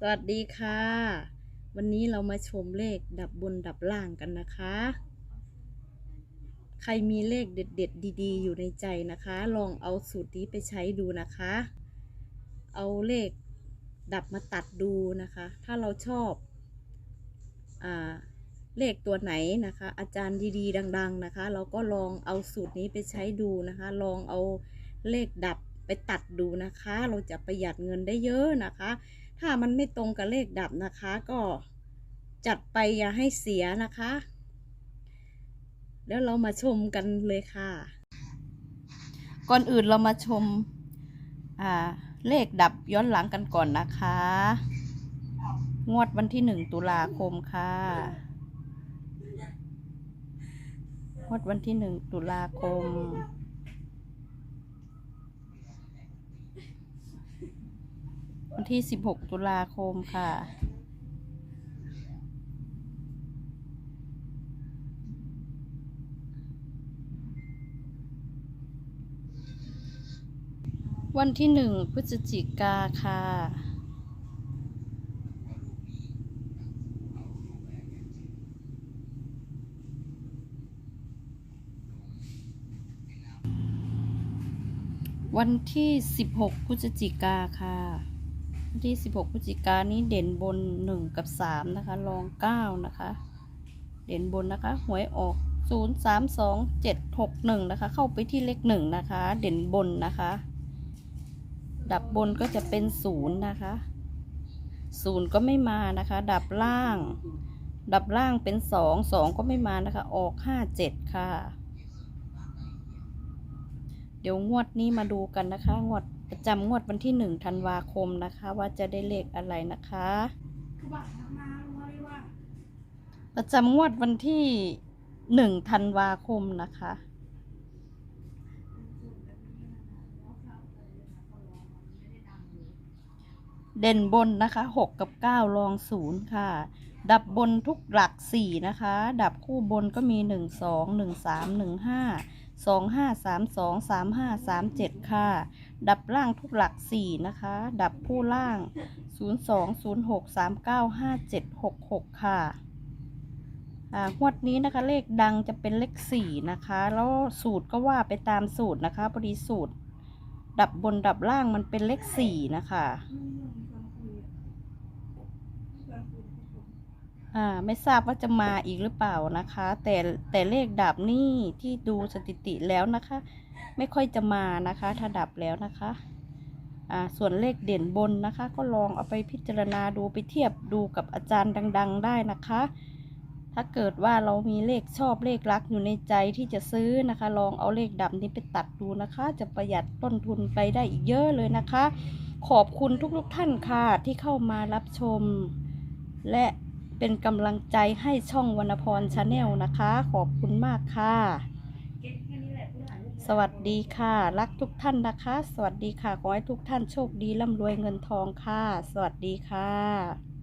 สวัสดีค่ะ วันนี้เรามาชมเลขดับบนดับล่างกันนะคะ ใครมีเลขเด็ด ๆ ดีๆ อยู่ในใจนะคะ ลองเอาสูตรนี้ไปใช้ดูนะคะ เอาเลขดับมาตัดดูนะคะ ถ้าเราชอบอเลขตัวไหนนะคะ อาจารย์ดีๆ ดัง ๆ นะคะ เราก็ลองเอาสูตรนี้ไปใช้ดูนะคะ ลองเอาเลขดับไปตัดดูนะคะ เราจะประหยัดเงินได้เยอะนะคะ ถ้ามันไม่ตรงกับเลขดับนะคะ ก็จัดไปอย่าให้เสียนะคะ แล้วเรามาชมกันเลยค่ะ ก่อนอื่นเรามาชมอ่าเลขดับย้อนหลังกันก่อนนะคะ งวดวันที่หนึ่งตุลาคมค่ะ งวดวันที่หนึ่งตุลาคม วัน ที่ 16 ตุลาคมค่ะ วันที่ 1 พฤศจิกาค่ะวันที่ 16 พฤศจิกาค่ะ วันที่ 16พฤศจิกายนนี้เด่นบน 1 กับ 3 นะคะ รอง 9 นะคะ เด่นบนนะคะ หวยออก 0 3 2 7 6 1 นะคะ เข้าไปที่เลข 1 นะคะ เด่นบนนะคะ ดับบนก็จะเป็น 0 นะคะ 0 ก็ไม่มานะคะ ดับล่าง ดับล่างเป็น 2 2 ก็ไม่มานะคะ ออก 5 7 ค่ะ เดี๋ยวงวดนี้มาดูกันนะคะ งวด ประจำงวดวันที่หนึ่งธันวาคมนะคะ ว่าจะได้เลขอะไรนะคะ ประจำงวดวันที่หนึ่งธันวาคมนะคะ เด่นบนนะคะหกกับเก้ารองศูนย์ค่ะ ดับบนทุกหลักสี่นะคะ ดับคู่บนก็มีหนึ่งสองหนึ่งสามหนึ่งห้าสองห้าสามสองสามห้าสามเจ็ดค่ะ ดับล่างทุกหลักสี่นะคะ ดับผู้ล่างศูนย์สองศูนย์หกสามเก้าห้าเจ็ดหกหกค่ะอ่างวดนี้นะคะเลขดังจะเป็นเลขสี่นะคะ แล้วสูตรก็ว่าไปตามสูตรนะคะพอดีสูตร ดับบนดับล่างมันเป็นเลขสี่นะคะ อ่า ไม่ทราบว่าจะมาอีกหรือเปล่านะคะ แต่แต่เลขดับนี่ที่ดูสถิติแล้วนะคะ ไม่ค่อยจะมานะคะ ถ้าดับแล้วนะคะ อ่า ส่วนเลขเด่นบนนะคะ ก็ลองเอาไปพิจารณาดูไปเทียบดูกับอาจารย์ดัง ๆ ได้นะคะ ถ้าเกิดว่าเรามีเลขชอบเลขรักอยู่ในใจที่จะซื้อนะคะ ลองเอาเลขดับนี้ไปตัดดูนะคะ จะประหยัดต้นทุนไปได้อีกเยอะเลยนะคะขอบคุณทุกๆท่านค่ะที่เข้ามารับชม และเป็นกำลังใจให้ช่องวรรณพรชาแนลนะคะ ขอบคุณมากค่ะ สวัสดีค่ะ รักทุกท่านนะคะ สวัสดีค่ะ ขอให้ทุกท่านโชคดีร่ำรวยเงินทองค่ะ สวัสดีค่ะ